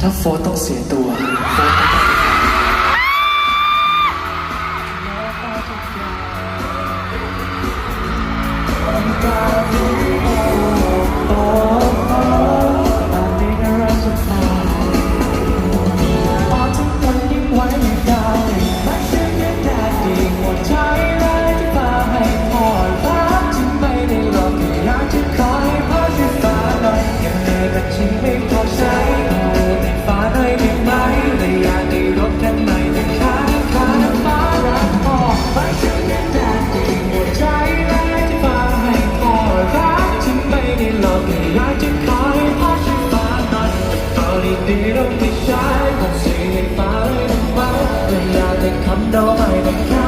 ถ้าโฟต้องเสียตัว ดีเราที่ใช่บอกสิ่งให้ฟ้าเลยทำไมเวลาแต่คำเดาไม่ต้องแค่